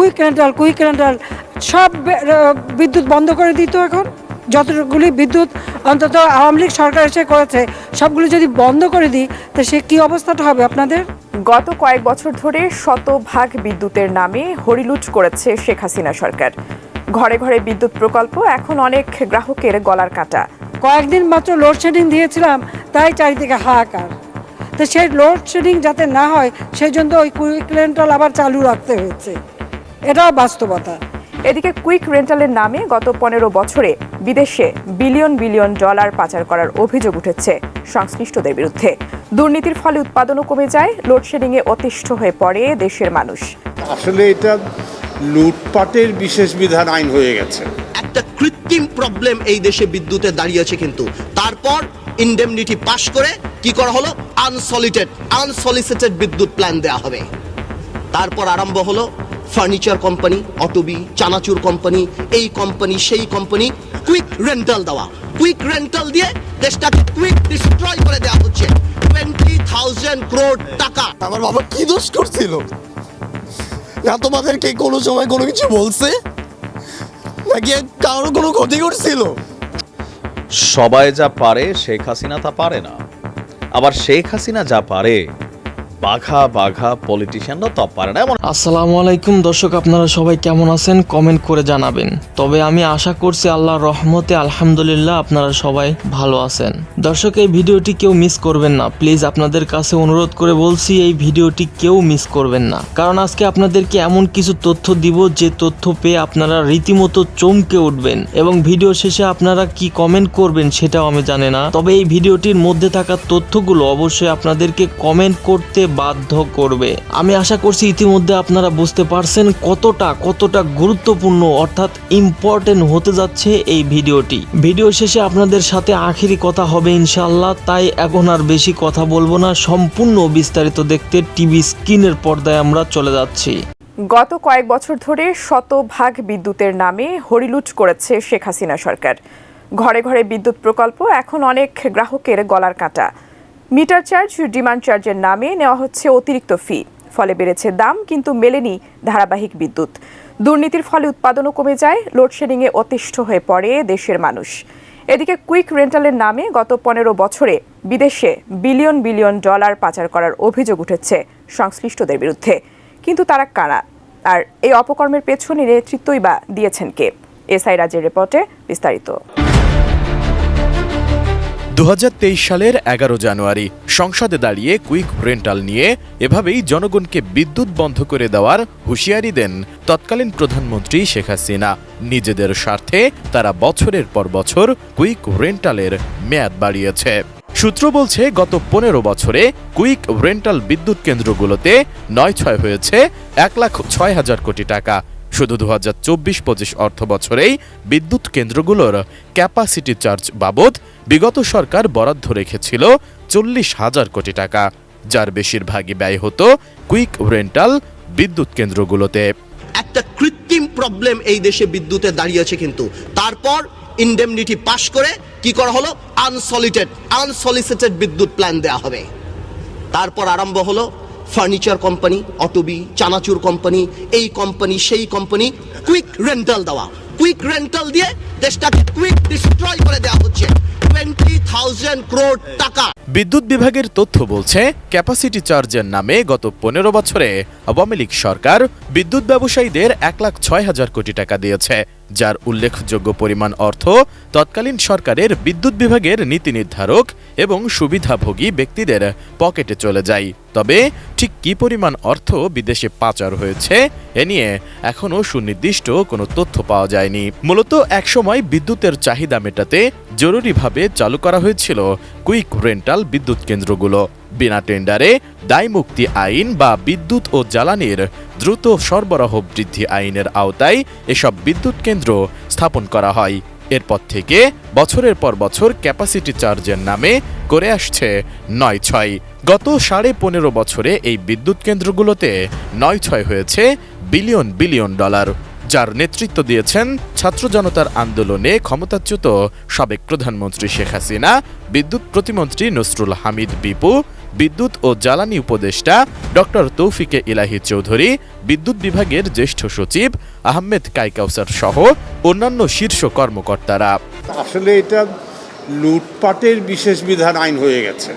Quick rental quick rental সব বিদ্যুৎ বন্ধ করে দিত এখন। যতগুলি বিদ্যুৎ অন্তত আওয়ামী লীগ সরকার এসে করেছে সবগুলি যদি বন্ধ করে দিই তো সে কী অবস্থাটা হবে আপনাদের? গত কয়েক বছর ধরে শতভাগ বিদ্যুতের নামে হরিলুট করেছে শেখ হাসিনা সরকার। ঘরে ঘরে বিদ্যুৎ প্রকল্প এখন অনেক গ্রাহকের গলার কাটা। কয়েকদিন মাত্র লোডশেডিং দিয়েছিলাম তাই চারিদিকে হাহাকার। তো সেই লোডশেডিং যাতে না হয় সেই জন্য ওই কুইক রেন্টাল আবার চালু রাখতে হয়েছে। এটাও বাস্তবতা। এদিকে কুইক রেন্টালের নামে গত পনেরো বছরে বিদেশে বিলিয়ন বিলিয়ন ডলার পাচার করার অভিযোগ উঠেছে সংশ্লিষ্টদের বিরুদ্ধে। দুর্নীতির ফলে উৎপাদনও কমে যায় লোডশেডিংয়ে অতিষ্ঠ হয়ে পড়ে দেশের মানুষ। আসলে এটা লুটপাটের বিশেষ বিধান আইন হয়ে গেছে। একটা কৃত্রিম প্রবলেম এই দেশে বিদ্যুতে দাঁড়িয়েছে কিন্তু। তারপর ইন্ডেমনিটি পাশ করে কি করা হলো? আনসলিটেড আনসলিসিটেড বিদ্যুৎ প্ল্যান দেওয়া হবে। তারপর আরম্ভ হলো ফার্নিচার কোম্পানি অটোবি চানাচুর কোম্পানি এই কোম্পানি সেই কোম্পানি কুইক রেন্টাল দেওয়া। কুইক রেন্টাল দিয়ে দেশটাকে কুইক ডিস্ট্রয় করে দেওয়া হচ্ছে। টোয়েন্টি থাউজেন্ড ক্রোড টাকা। আমার বাবা কি দোষ করছিল? না তোমাদেরকে কোনো সময় কোনো কিছু বলছে? নাকি কারও কোনো ক্ষতি করছিল? সবাই যা পারে শেখ হাসিনা তা পারে না। আবার শেখ হাসিনা যা পারে বাঘা বাঘা পলিটিশিয়ানরা তা পারে না, এমন আসসালামু আলাইকুম দর্শক, আপনারা সবাই কেমন আছেন? কমেন্ট করে জানাবেন। তবে আমি আশা করছি আল্লাহর রহমতে, আলহামদুলিল্লাহ, আপনারা সবাই ভালো আছেন। দর্শক, এই ভিডিওটি কেউ মিস করবেন না। প্লিজ আপনাদের কাছে অনুরোধ করে বলছি, এই ভিডিওটি কেউ মিস করবেন না। কারণ আজকে আপনাদেরকে এমন কিছু তথ্য দিব, যে তথ্য পেয়ে আপনারা রীতিমতো চমকে উঠবেন। এবং ভিডিও শেষে আপনারা কি কমেন্ট করবেন সেটাও আমি জানি না। তবে এই ভিডিওটির মধ্যে থাকা তথ্যগুলো অবশ্যই আপনাদেরকে কমেন্ট করতে বাধ্য করবে। আমি আশা করছি ইতিমধ্যে আপনারা বুঝতে পারছেন কতটা কতটা গুরুত্বপূর্ণ অর্থাৎ ইম্পর্টেন্ট হতে যাচ্ছে এই ভিডিওটি। ভিডিও শেষে আপনাদের সাথে আখিরি কথা হবে ইনশাল্লাহ তাই এখন আর বেশি কথা বলব না। সম্পূর্ণ বিস্তারিত দেখতে টিভি স্ক্রিনের পর্দায় আমরা চলে যাচ্ছি। গত কয়েক বছর ধরে শতভাগ বিদ্যুতের নামে হরিলুট করেছে শেখ হাসিনা সরকার। ঘরে ঘরে বিদ্যুৎ প্রকল্প এখন অনেক গ্রাহকের গলার কাটা। মিটার চার্জ, ডিমান্ড চার্জের নামে নেওয়া হচ্ছে অতিরিক্ত ফি। ফলে বেড়েছে দাম, কিন্তু মেলেনি ধারাবাহিক বিদ্যুৎ। দুর্নীতির ফলে উৎপাদনও কমে যায়, লোডশেডিংয়ে অতিষ্ঠ হয়ে পড়ে দেশের মানুষ। এদিকে কুইক রেন্টালের নামে গত পনেরো বছরে বিদেশে বিলিয়ন বিলিয়ন ডলার পাচার করার অভিযোগ উঠেছে সংশ্লিষ্টদের বিরুদ্ধে। কিন্তু তারা কারা? আর এই অপকর্মের পেছনে নেতৃত্বই বা দিয়েছেন কে? এসআই রাজের রিপোর্টে বিস্তারিত। দু হাজার তেইশ সালের এগারো জানুয়ারি, সংসদে দাঁড়িয়ে কুইক রেন্টাল নিয়ে এভাবেই জনগণকে বিদ্যুৎ বন্ধ করে দেওয়ার হুঁশিয়ারি দেন তৎকালীন প্রধানমন্ত্রী শেখ হাসিনা। নিজেদের স্বার্থে তারা বছরের পর বছর কুইক রেন্টালের মেয়াদ বাড়িয়েছে। সূত্র বলছে, গত পনেরো বছরে কুইক রেন্টাল বিদ্যুৎ কেন্দ্রগুলোতে নয় ছয় হয়েছে এক লাখ ছয় হাজার কোটি টাকা। শুধু দু হাজার চব্বিশ পঁচিশ অর্থ বছরেই বিদ্যুৎ কেন্দ্রগুলোর ক্যাপাসিটি চার্জ বাবদ বিগত সরকার বরাদ্দ রেখেছিল চল্লিশ হাজার কোটি টাকা, যার বেশিরভাগই ব্যয় হতো কুইক রেন্টাল বিদ্যুৎ কেন্দ্রগুলোতে। একটা কৃত্রিম প্রবলেম এই দেশে বিদ্যুতে দাঁড়িয়েছে কিন্তু। তারপর ইন্ডেমনিটি পাশ করে কি করা হলো? আনসলিটেড আনসলিসিটেড বিদ্যুৎ প্ল্যান দেওয়া হবে। তারপর আরম্ভ হলো ফার্নিচার কোম্পানি, অটোবি, চানাচুর কোম্পানি, এই কোম্পানি, সেই কোম্পানি কুইক রেন্টাল দেওয়া। কুইক রেন্টাল দিয়ে দেশটাকে কুইক ডিস্ট্রয় করে দেওয়া হচ্ছে। টাকা। বিদ্যুৎ বিভাগের তথ্য বলছে ক্যাপাসিটি চার্জের নামে গত পনেরো বছরে আওয়ামী লীগ সরকার বিদ্যুৎ ব্যবসায়ীদের এক লাখ ছয় হাজার কোটি টাকা দিয়েছে। যার উল্লেখযোগ্য পরিমাণ অর্থ তৎকালীন সরকারের বিদ্যুৎ বিভাগের নীতি নির্ধারক এবং সুবিধাভোগী ব্যক্তিদের পকেটে চলে যায়। তবে ঠিক কী পরিমাণ অর্থ বিদেশে পাচার হয়েছে, এ নিয়ে এখনও সুনির্দিষ্ট কোনো তথ্য পাওয়া যায়নি। মূলত একসময় বিদ্যুতের চাহিদা মেটাতে জরুরিভাবে চালু করা হয়েছিল কুইক রেন্টাল বিদ্যুৎ কেন্দ্রগুলো। বিনা টেন্ডারে দায়মুক্তি আইন বা বিদ্যুৎ ও জ্বালানির দ্রুত সরবরাহ বৃদ্ধি আইনের আওতায় এসব বিদ্যুৎ কেন্দ্র স্থাপন করা হয়। এরপর থেকে বছরের পর বছর ক্যাপাসিটি চার্জের নামে করে আসছে নয় ছয়। গত সাড়ে পনেরো বছরে এই বিদ্যুৎ কেন্দ্রগুলোতে নয় ছয় হয়েছে বিলিয়ন বিলিয়ন ডলার, যার নেতৃত্ব দিয়েছেন ছাত্র জনতার আন্দোলনে ক্ষমতাচ্যুত সাবেক প্রধানমন্ত্রী শেখ হাসিনা, বিদ্যুৎ প্রতিমন্ত্রী নসরুল হামিদ বিপু বিদ্যুৎ ও জ্বালানি উপদেষ্টা ডক্টর তৌফিকে ইলাহি চৌধুরী, বিদ্যুৎ বিভাগের জ্যেষ্ঠ সচিব আহমেদ কাইকাউসার সহ অন্যান্য শীর্ষ কর্মকর্তারা। আসলে এটা লুটপাটের বিশেষ বিধান আইন হয়ে গেছে।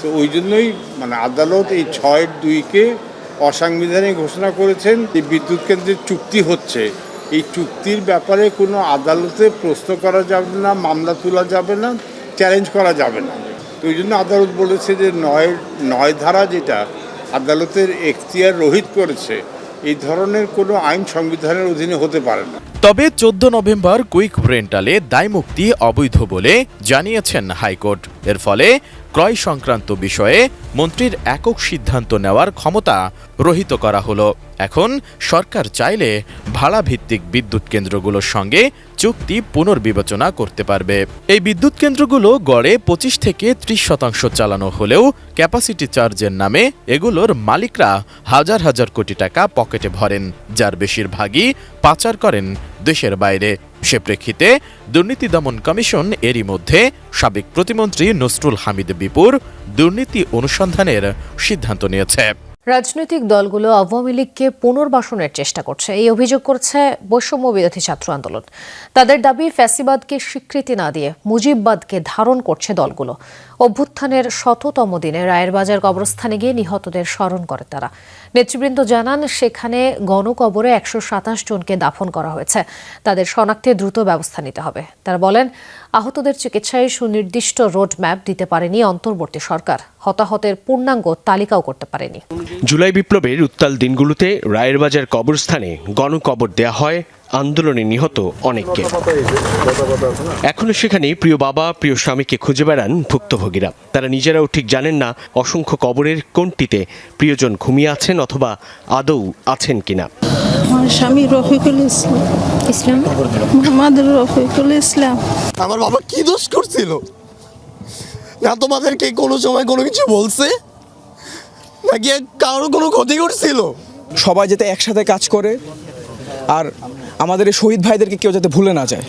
তো ওই জন্যই মানে আদালত এই ছয় দুইকে অসাংবিধানিক ঘোষণা করেছেন এই বিদ্যুৎ কেন্দ্রের চুক্তি হচ্ছে। এই চুক্তির ব্যাপারে কোনো আদালতে প্রশ্ন করা যাবে না, মামলা তোলা যাবে না, চ্যালেঞ্জ করা যাবে না। তো ওই জন্য আদালত বলেছে যে নয় নয় ধারা যেটা আদালতের এখতিয়ার রহিত করেছে, এই ধরনের কোনো আইন সংবিধানের অধীনে হতে পারে না। তবে চোদ্দ নভেম্বর কুইক রেন্টালে দায়মুক্তি অবৈধ বলে জানিয়েছেন হাইকোর্ট। এর ফলে ক্রয় সংক্রান্ত বিষয়ে মন্ত্রীর একক সিদ্ধান্ত নেওয়ার ক্ষমতা রহিত করা হলো। এখন সরকার চাইলে ভাড়া ভিত্তিক বিদ্যুৎ কেন্দ্রগুলোর সঙ্গে চুক্তি পুনর্বিবেচনা করতে পারবে। এই বিদ্যুৎ কেন্দ্রগুলো গড়ে পঁচিশ থেকে ত্রিশ শতাংশ চালানো হলেও ক্যাপাসিটি চার্জের নামে এগুলোর মালিকরা হাজার হাজার কোটি টাকা পকেটে ভরেন, যার বেশিরভাগই পাচার করেন দেশের বাইরে। সে প্রেক্ষিতে দুর্নীতি দমন কমিশন এরই মধ্যে সাবেক প্রতিমন্ত্রী নসরুল হামিদ বিপুর দুর্নীতি অনুসন্ধানের সিদ্ধান্ত নিয়েছে। রাজনৈতিক দলগুলো আওয়ামী লীগকে পুনর্বাসনের চেষ্টা করছে। এই অভিযোগ করছে বৈষম্য বিরোধী ছাত্র আন্দোলন। তাদের দাবি, ফ্যাসিবাদকে স্বীকৃতি না দিয়ে মুজিববাদকে ধারণ করছে দলগুলো। অভ্যুত্থানের শততম দিনে রায়ের বাজার কবরস্থানে গিয়ে নিহতদের স্মরণ করে তারা। নেতৃবৃন্দ জানান, সেখানে গণকবরে একশো সাতাশ জনকে দাফন করা হয়েছে। তাদের শনাক্তে দ্রুত ব্যবস্থা নিতে হবে। তারা বলেন, আহতদের চিকিৎসায় সুনির্দিষ্ট রোড ম্যাপ দিতে পারেনি অন্তর্বর্তী সরকার। হতাহতের পূর্ণাঙ্গ তালিকাও করতে পারেনি। জুলাই বিপ্লবের উত্তাল দিনগুলোতে রায়েরবাজার কবরস্থানে গণকবর দেয়া হয় আন্দোলনে নিহত অনেককে। এখনও সেখানে প্রিয় বাবা প্রিয় স্বামীকে খুঁজে বেড়ান ভুক্তভোগীরা। তারা নিজেরাও ঠিক জানেন না অসংখ্য কবরের কোনটিতে প্রিয়জন ঘুমিয়ে আছেন অথবা আদৌ আছেন কিনা। আমার স্বামী রফিকুল ইসলাম। ইসলাম? মোহাম্মদ রফিকুল ইসলাম। আমার বাবা কি দোষ করছিল? না তোমাদেরকে কোনো সময় কোনো কিছু বলছে? নাকি কারও কোনো ক্ষতি করছিল। সবাই যাতে একসাথে কাজ করে আর আমাদের এই শহীদ ভাইদেরকে কেউ যাতে ভুলে না যায়।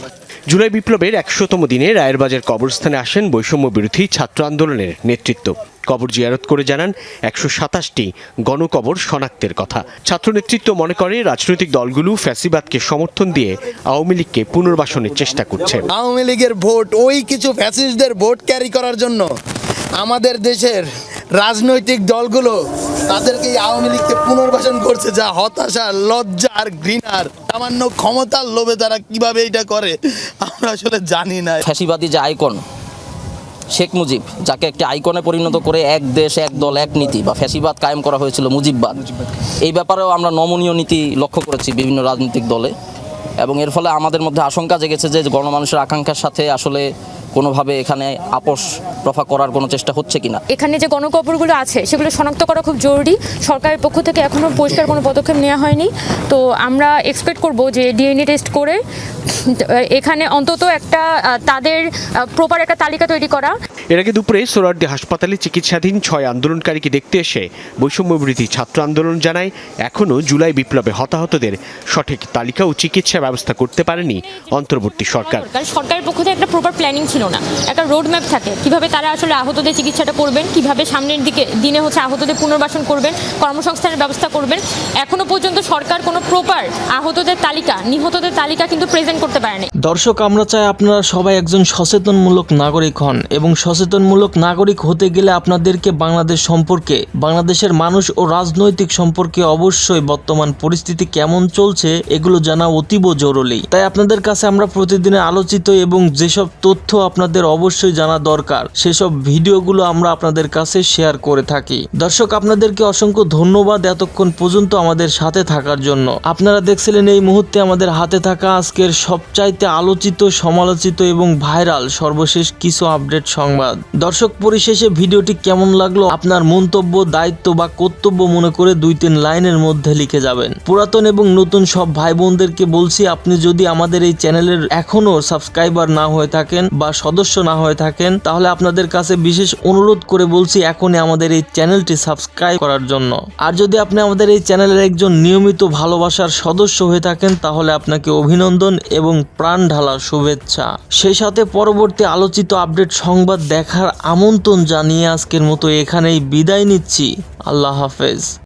জুলাই বিপ্লবের একশোতম দিনে রায়েরবাজার কবরস্থানে আসেন বৈষম্য বিরোধী ছাত্র আন্দোলনের নেতৃত্ব। কবর জিয়ারত করে জানান একশো সাতাশটি গণকবর শনাক্তের কথা। ছাত্র নেতৃত্ব মনে করে রাজনৈতিক দলগুলো ফ্যাসিবাদকে সমর্থন দিয়ে আওয়ামী লীগকে পুনর্বাসনের চেষ্টা করছে। আওয়ামী লীগের ভোট ওই কিছু ফ্যাসিস্টদের ভোট ক্যারি করার জন্য আমাদের দেশের রাজনৈতিক দলগুলো তাদেরকে আওয়ামী লীগকে পুনর্বাসন করছে যা হতাশা লজ্জা আর ঘৃণার সামান্য ক্ষমতার লোভে তারা কীভাবে এটা করে আমরা আসলে জানি না। ফ্যাসিবাদী যে আইকন শেখ মুজিব, যাকে একটি আইকনে পরিণত করে এক দেশ, এক দল, এক নীতি বা ফ্যাসিবাদ কায়েম করা হয়েছিল মুজিববাদ। এই ব্যাপারেও আমরা নমনীয় নীতি লক্ষ্য করেছি বিভিন্ন রাজনৈতিক দলে এবং এর ফলে আমাদের মধ্যে আশঙ্কা জেগেছে যে গণমানুষের আকাঙ্ক্ষার সাথে আসলে কোনোভাবে এখানে আপোষ রফা করার কোনো চেষ্টা হচ্ছে কিনা? এখানে যে গণকবরগুলো আছে, সেগুলো শনাক্ত করা খুব জরুরি। সরকারের পক্ষ থেকে এখনও পরিষ্কার কোনো পদক্ষেপ নেওয়া হয়নি। তো আমরা এক্সপেক্ট করব যে ডিএনএ টেস্ট করে, এখানে অন্তত একটা তাদের প্রপার একটা তালিকা তৈরি করা। এর আগে দুপুরে সোরারদি হাসপাতালে চিকিৎসাধীন ছয় আন্দোলনকারীকে দেখতে এসে বৈষম্য বিরোধী ছাত্র আন্দোলন জানায়, এখনও জুলাই বিপ্লবে হতাহতদের সঠিক তালিকা ও চিকিৎসা ব্যবস্থা করতে পারেনি অন্তর্বর্তী সরকার। সরকারের পক্ষ থেকে একটা প্রপার প্ল্যানিং ছিল না। একটা রোড ম্যাপ থাকে, কীভাবে তারা আসলে আহতদের চিকিৎসাটা করবেন, কীভাবে সামনের দিকে দিনে হচ্ছে আহতদের পুনর্বাসন করবেন, কর্মসংস্থানের ব্যবস্থা করবেন। এখনও পর্যন্ত সরকার কোনো প্রপার আহতদের তালিকা, নিহতদের তালিকা কিন্তু প্রেজেন্ট করতে পারেনি। দর্শক, আমরা চাই আপনারা সবাই একজন সচেতনমূলক নাগরিক হন এবং সচেতনমূলক নাগরিক হতে গেলে আপনাদেরকে বাংলাদেশ সম্পর্কে, বাংলাদেশের মানুষ ও রাজনৈতিক সম্পর্কে অবশ্যই বর্তমান পরিস্থিতি কেমন চলছে এগুলো জানা অতীব জরুরি। তাই আপনাদের কাছে আমরা প্রতিদিনের আলোচিত এবং যেসব তথ্য আপনাদের অবশ্যই জানা দরকার, সেসব ভিডিওগুলো আমরা আপনাদের কাছে শেয়ার করে থাকি। দর্শক, আপনাদেরকে অসংখ্য ধন্যবাদ। এতক্ষণ পর্যন্ত আমাদের সাথে থাকার জন্য। আপনারা দেখছিলেন এই মুহূর্তে আমাদের হাতে থাকা আজকের সবচাইতে আলোচিত, সমালোচিত এবং ভাইরাল সর্বশেষ কিছু আপডেট সংবাদ। দর্শক, পরিশেষে ভিডিওটি কেমন লাগল? আপনার মন্তব্য, দায়িত্ব বা কর্তব্য মনে করে দুই তিন লাইনের মধ্যে লিখে যাবেন। পুরাতন এবং নতুন সব ভাই বোনদেরকে বলছি, আপনি যদি আমাদের এই চ্যানেলের এখনও সাবস্ক্রাইবার না হয়ে থাকেন বা সদস্য না হয়ে থাকেন, তাহলে আপনাদের কাছে বিশেষ অনুরোধ করে বলছি, এখনই আমাদের এই চ্যানেলটি সাবস্ক্রাইব করার জন্য। আর যদি আপনি আমাদের এই চ্যানেলের একজন নিয়মিত ভালোবাসার সদস্য হয়ে থাকেন, তাহলে আপনাকে অভিনন্দন এবং প্রাণ ঢালার শুভেচ্ছা। সেই সাথে পরবর্তী আলোচিত আপডেট সংবাদ দেখার আমন্ত্রণ জানিয়ে আজকের মতো এখানেই বিদায় নিচ্ছি। আল্লাহ হাফেজ।